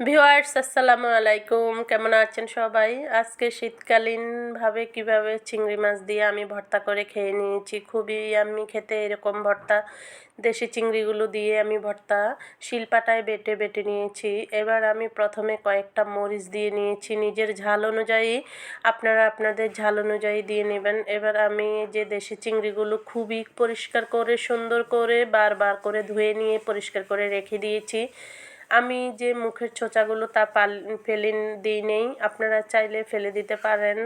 Viewers, আসসালামু আলাইকুম। কেমন আছেন সবাই? আজকে শীতকালীনভাবে কীভাবে চিংড়ি মাছ দিয়ে আমি ভর্তা করে খেয়ে নিয়েছি, খুবই আমি খেতে এরকম ভর্তা, দেশি চিংড়িগুলো দিয়ে আমি ভর্তা শিলপাটায় বেটে বেটে নিয়েছি। এবার আমি প্রথমে কয়েকটা মরিচ দিয়ে নিয়েছি, নিজের ঝাল অনুযায়ী, আপনারা আপনাদের ঝাল অনুযায়ী দিয়ে নেবেন। এবার আমি যে দেশি চিংড়িগুলো খুবই পরিষ্কার করে, সুন্দর করে বারবার করে ধুয়ে নিয়ে পরিষ্কার করে রেখে দিয়েছি। আমি যে মুখের ছোচাগুলো তা পাল ফেলে দিই নেই, আপনারা চাইলে ফেলে দিতে পারেন।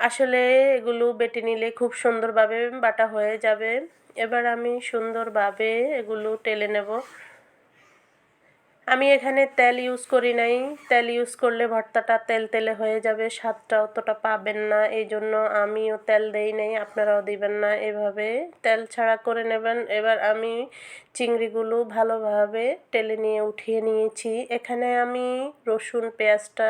আসলে এগুলো বেটে নিলে খুব সুন্দরভাবে বাটা হয়ে যাবে। এবার আমি সুন্দরভাবে এগুলো টেলে নেব। আমি এখানে তেল ইউজ করি নাই। তেল ইউজ করলে ভর্তাটা তেল তেলে হয়ে যাবে, স্বাদটা অতটা পাবেন না। এই জন্য আমিও তেল দেই নাই, আপনারাও দিবেন না। এভাবে তেল ছাড়া করে নেবেন। এবার আমি চিংড়িগুলো ভালোভাবে টেলে নিয়ে উঠিয়ে নিয়েছি। এখানে আমি রসুন পেঁয়াজটা,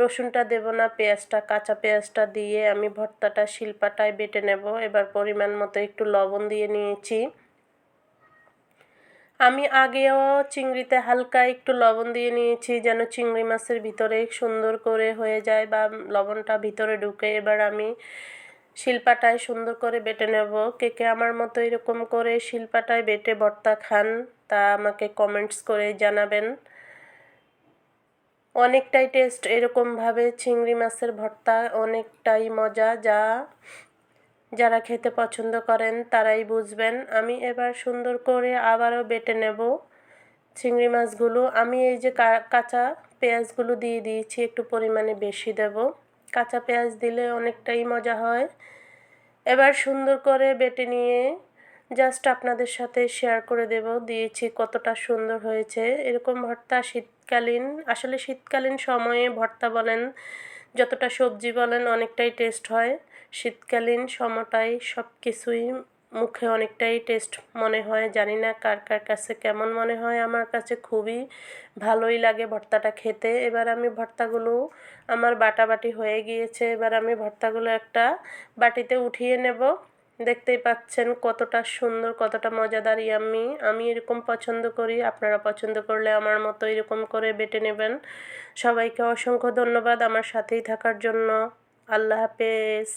রসুনটা দেব না, পেঁয়াজটা, কাঁচা পেঁয়াজটা দিয়ে আমি ভর্তাটা শিল্পাটায় বেটে নেব। এবার পরিমাণ মতো একটু লবণ দিয়ে নিয়েছি। আমি আগেও চিংড়িতে হালকা একটু লবণ দিয়ে নিয়েছি, যেন চিংড়ি মাছের ভিতরে সুন্দর করে হয়ে যায় বা লবণটা ভিতরে ঢুকে। এবার আমি শিলপাটায় সুন্দর করে বেটে নেব। কে কে আমার মতো এরকম করে শিলপাটায় বেটে ভর্তা খান, তা আমাকে কমেন্টস করে জানাবেন। অনেকটাই টেস্ট এরকমভাবে চিংড়ি মাছের ভর্তা, অনেকটাই মজা, যা যারা খেতে পছন্দ করেন তারাই বুঝবেন, আমি এবার সুন্দর করে আবারও বেটে নেব চিংড়ি মাছগুলো। আমি এই যে কাঁচা পেঁয়াজগুলো দিয়ে দিয়েছি, একটু পরিমাণে বেশি দেব। কাঁচা পেঁয়াজ দিলে অনেকটাই মজা হয়। এবার সুন্দর করে বেটে নিয়ে জাস্ট আপনাদের সাথে শেয়ার করে দেব, দিয়েছি কতটা সুন্দর হয়েছে। এরকম ভর্তা শীতকালীন, আসলে শীতকালীন সময়ে ভর্তা বলেন, যতটা সবজি বলেন, অনেকটাই টেস্ট হয়। শীতকালীন সময়টাই সব কিছুই মুখে অনেকটাই টেস্ট মনে হয়। জানি না কার কার কাছে কেমন মনে হয়। আমার কাছে খুবই ভালোই লাগে ভর্তাটা খেতে। এবার আমি ভর্তাগুলো আমার বাটাবাটি হয়ে গিয়েছে। এবার আমি ভর্তাগুলো একটা বাটিতে উঠিয়ে নেব। দেখতেই পাচ্ছেন কতটা সুন্দর, কতটা মজাদার ইয়াম্মি আমি এরকম পছন্দ করি। আপনারা পছন্দ করলে আমার মতো এরকম করে বেটে নেবেন। সবাইকে অসংখ্য ধন্যবাদ আমার সাথেই থাকার জন্য। আল্লাহ হাফেজ।